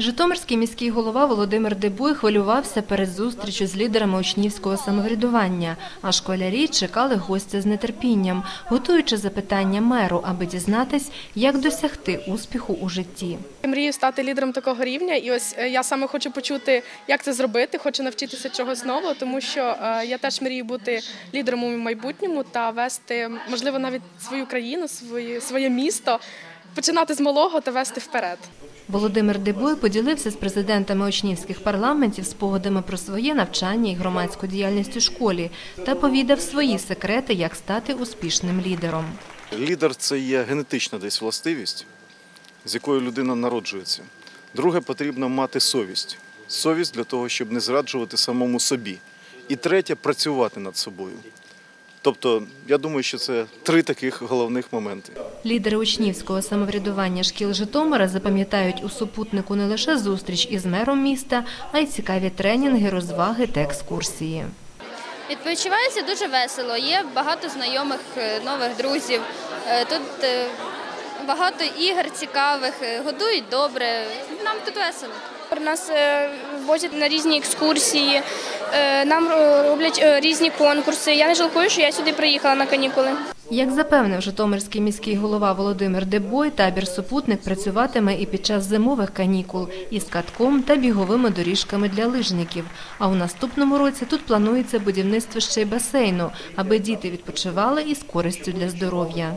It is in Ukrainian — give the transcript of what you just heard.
Житомирський міський голова Володимир Дебуй хвилювався перед зустрічю з лідерами учнівського самоврядування, а школярі чекали гостя з нетерпінням, готуючи запитання меру, аби дізнатись, як досягти успіху у житті. Мрію стати лідером такого рівня, і ось е, я саме хочу почути, як це зробити. Хочу навчитися чогось нового, тому що е, я теж мрію бути лідером у майбутньому та вести, можливо, навіть свою країну, своє, своє місто, починати з малого та вести вперед. Володимир Дебуй поділився з президентами учнівських парламентів спогадами про своє навчання і громадську діяльність у школі та повідав свої секрети, як стати успішним лідером. Лідер це є генетична десь властивість, з якою людина народжується. Друге, потрібно мати совість. Совість для того, щоб не зраджувати самому собі. І третє працювати над собою. Тобто, я думаю, що це три таких головних моменти. Лідери учнівського самоврядування шкіл Житомира запам'ятають у супутнику не лише зустріч із мером міста, а й цікаві тренінги, розваги та екскурсії. Відпочивається дуже весело. Є багато знайомих е, нових друзів. Е, Тут е, багато ігор цікавих, годують добре. Нам тут весело. Нас возять на різні екскурсії, нам е, роблять е, різні конкурси. Я не жалкую, що я сюди приїхала на канікули. Як запевнив Житомирський міський голова Володимир Дебой, табір «Супутник» працюватиме і під час зимових канікул із катком та біговими доріжками для лижників. А у наступному році тут планується будівництво ще й басейну, аби діти відпочивали із користю для здоров'я.